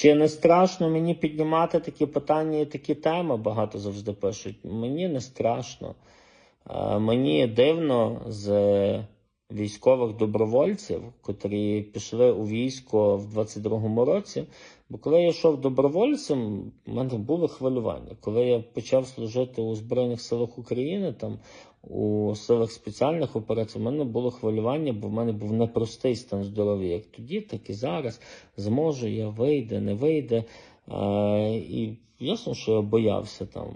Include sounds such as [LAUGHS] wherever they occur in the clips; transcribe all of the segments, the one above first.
Чи не страшно мені піднімати такі питання і такі теми? Багато завжди пишуть. Мені не страшно. Е, Мені дивно з військових добровольців, котрі пішли у військо в 22-му році. Бо коли я йшов добровольцем, в мене було хвилювання. Коли я почав служити у Збройних силах України, там у силах спеціальних операцій, в мене було хвилювання, бо в мене був непростий стан здоров'я, як тоді, так і зараз. Зможу я вийде, не вийде. Е, і ясно, що я боявся там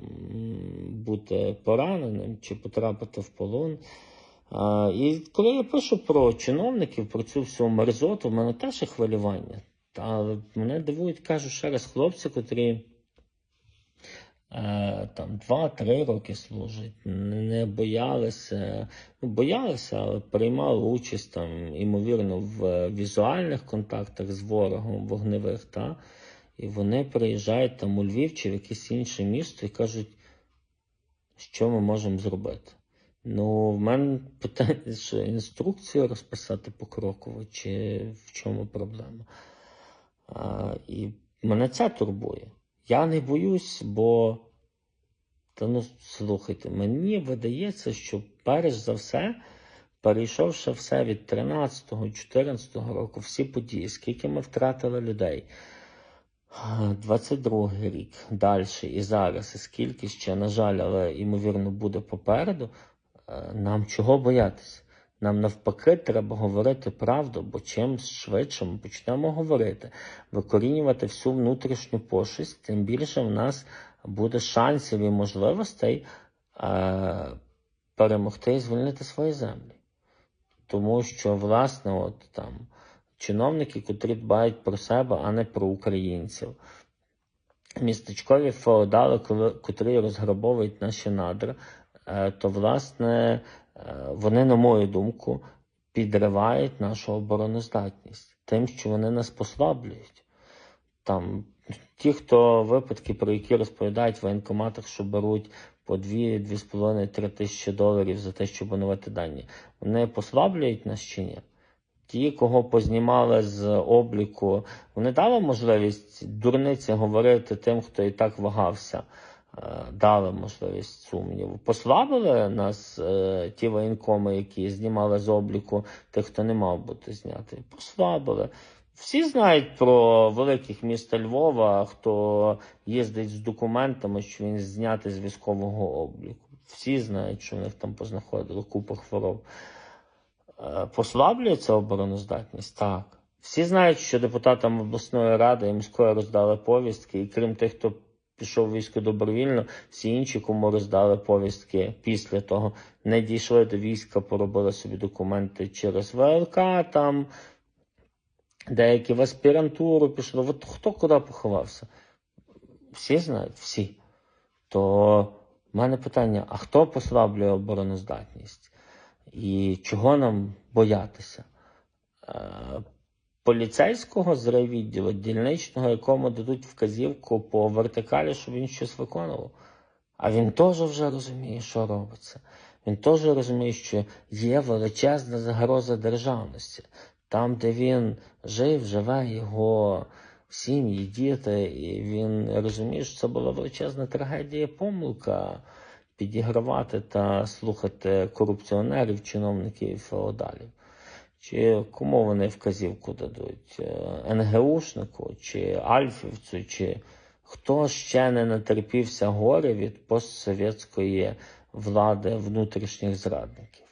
бути пораненим чи потрапити в полон. І коли я пишу про чиновників, про цю всю мерзоту, в мене теж є хвилювання. Але мене дивують, кажу ще раз, хлопці, котрі е, там 2-3 роки служать, не боялися, ну, боялися, але приймали участь там, ймовірно, в візуальних контактах з ворогом вогневих, та? і вони приїжджають там у Львів чи в якесь інше місто і кажуть, що ми можемо зробити. Ну, в мене [LAUGHS] питання, що інструкцію розписати покроково, чи в чому проблема. А, і мене це турбує. Я не боюсь, бо, та ну слухайте, мені видається, що перш за все, перейшовши все від 13-го, 14-го року, всі події, скільки ми втратили людей. 22 рік далі і зараз, і скільки ще, на жаль, але ймовірно буде попереду. Нам чого боятися? Нам навпаки треба говорити правду, бо чим швидше ми почнемо говорити, викорінювати всю внутрішню пошесть, тим більше в нас буде шансів і можливостей е, перемогти і звільнити свої землі. Тому що, власне, от там чиновники, котрі дбають про себе, а не про українців. Містечкові феодали, котрі розграбовують наші надра, то, власне, е, вони, на мою думку, підривають нашу обороноздатність тим, що вони нас послаблюють. Там ті, хто випадки, про які розповідають в воєнкоматах, що беруть по 2, 2,5, 3 тисячі доларів за те, щоб оновити дані, вони послаблюють нас чи ні? Ті, кого познімали з обліку, вони дали можливість дурниці говорити тим, хто і так вагався, е, дали можливість сумніву. Послабили нас е, ті воєнкоми, які знімали з обліку тих, хто не мав бути знятий. Послабили. Всі знають про великих міста Львова, хто їздить з документами, що він знятий з військового обліку. Всі знають, що в них там познаходили купу хвороб. Е, Послаблюється обороноздатність? Так. Всі знають, що депутатам обласної ради і міської роздали повістки, і крім тих, хто пішов військо добровільно, всі інші, кому роздали повістки після того, не дійшли до війська, поробили собі документи через ВЛК, там деякі в аспірантуру пішли. От хто куди поховався? Всі знають, всі. То в мене питання: а хто послаблює обороноздатність? І чого нам боятися? Поліцейського з райвідділу, дільничного, якому дадуть вказівку по вертикалі, щоб він щось виконував. А він теж вже розуміє, що робиться. Він теж розуміє, що є величезна загроза державності. Там, де він жив, живе його сім'ї, діти, і він розуміє, що це була величезна трагедія, помилка підігравати та слухати корупціонерів, чиновників і феодалів. Чи кому вони вказівку дадуть? Е, НГУшнику, чи Альфівцю, чи хто ще не натерпівся горе від постсовєтської влади внутрішніх зрадників?